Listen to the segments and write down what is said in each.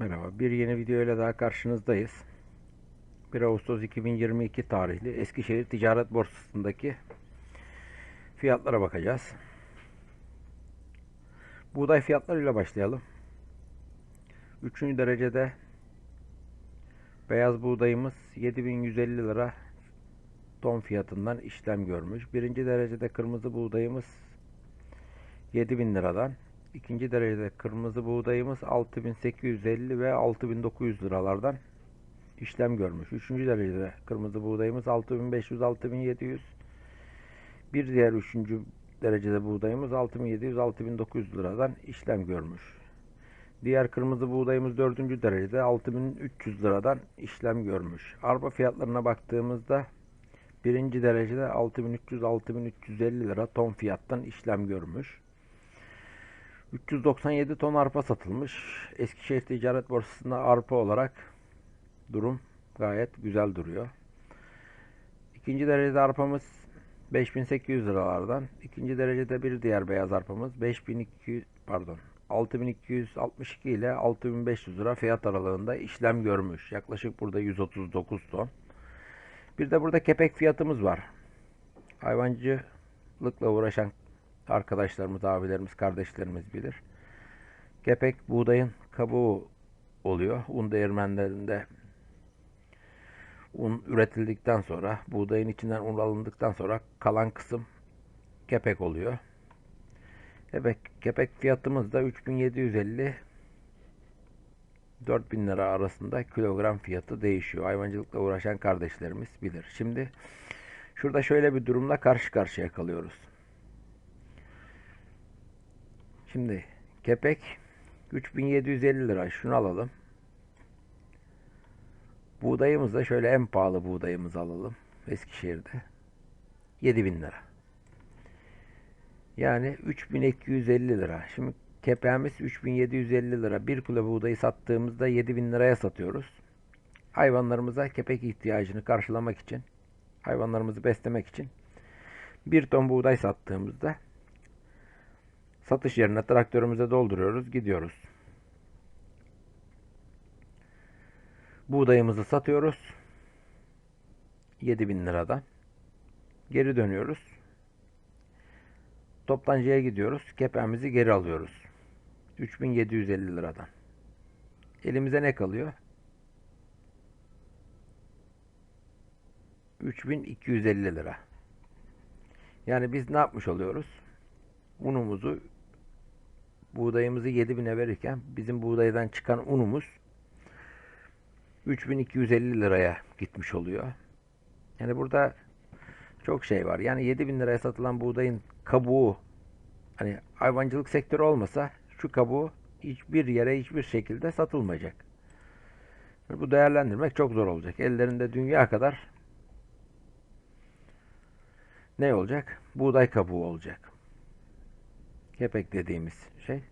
Merhaba, bir yeni video ile daha karşınızdayız. 1 Ağustos 2022 tarihli Eskişehir Ticaret Borsası'ndaki fiyatlara bakacağız. Buğday fiyatlarıyla başlayalım. 3. derecede beyaz buğdayımız 7150 lira ton fiyatından işlem görmüş. 1. derecede kırmızı buğdayımız 7000 liradan İkinci derecede kırmızı buğdayımız 6850 ve 6900 liralardan işlem görmüş. Üçüncü derecede kırmızı buğdayımız 6500-6700. Bir diğer üçüncü derecede buğdayımız 6700-6900 liradan işlem görmüş. Diğer kırmızı buğdayımız dördüncü derecede 6300 liradan işlem görmüş. Arpa fiyatlarına baktığımızda birinci derecede 6300-6350 lira ton fiyattan işlem görmüş. 397 ton arpa satılmış. Eskişehir Ticaret Borsası'nda arpa olarak durum gayet güzel duruyor. İkinci derecede arpamız 5800 liralardan. İkinci derecede bir diğer beyaz arpamız 5200 pardon 6262 ile 6500 lira fiyat aralığında işlem görmüş. Yaklaşık burada 139 ton. Bir de burada kepek fiyatımız var. Hayvancılıkla uğraşan arkadaşlarımız, abilerimiz, kardeşlerimiz bilir. Kepek buğdayın kabuğu oluyor. Un değirmenlerinde un üretildikten sonra, buğdayın içinden un alındıktan sonra kalan kısım kepek oluyor. Kepek, kepek fiyatımız da 3750 4000 lira arasında kilogram fiyatı değişiyor. Hayvancılıkla uğraşan kardeşlerimiz bilir. Şimdi şurada şöyle bir durumla karşı karşıya kalıyoruz. Şimdi kepek 3750 lira. Şunu alalım. Buğdayımız da şöyle en pahalı buğdayımızı alalım. Eskişehir'de. 7000 lira. Yani 3250 lira. Şimdi kepeğimiz 3750 lira. 1 kilo buğdayı sattığımızda 7000 liraya satıyoruz. Hayvanlarımıza kepek ihtiyacını karşılamak için, hayvanlarımızı beslemek için 1 ton buğday sattığımızda Satış yerine traktörümüze dolduruyoruz, gidiyoruz. Buğdayımızı satıyoruz. 7000 liradan. Geri dönüyoruz. Toptancıya gidiyoruz. Kepeğimizi geri alıyoruz. 3750 liradan. Elimize ne kalıyor? 3250 lira. Yani biz ne yapmış oluyoruz? Unumuzu buğdayımızı 7000'e verirken bizim buğdaydan çıkan unumuz 3250 liraya gitmiş oluyor. Yani burada çok şey var. Yani 7000 liraya satılan buğdayın kabuğu hani hayvancılık sektörü olmasa şu kabuğu hiçbir yere hiçbir şekilde satılmayacak. Bu değerlendirmek çok zor olacak. Ellerinde dünya kadar ne olacak? Buğday kabuğu olacak. Kepek dediğimiz şey.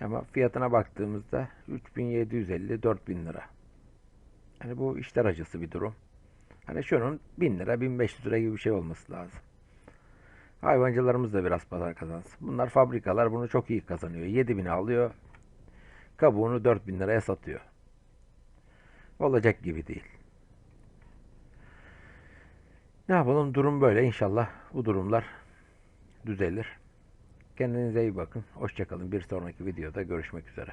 Ama fiyatına baktığımızda 3750-4000 lira. Yani bu işler acısı bir durum. Hani şunun 1000 lira 1500 lira gibi bir şey olması lazım. Hayvancılarımız da biraz pazar kazansın. Bunlar fabrikalar bunu çok iyi kazanıyor. 7000'e alıyor. Kabuğunu 4000 liraya satıyor. Olacak gibi değil. Ne yapalım durum böyle inşallah bu durumlar düzelir. Kendinize iyi bakın. Hoşçakalın. Bir sonraki videoda görüşmek üzere.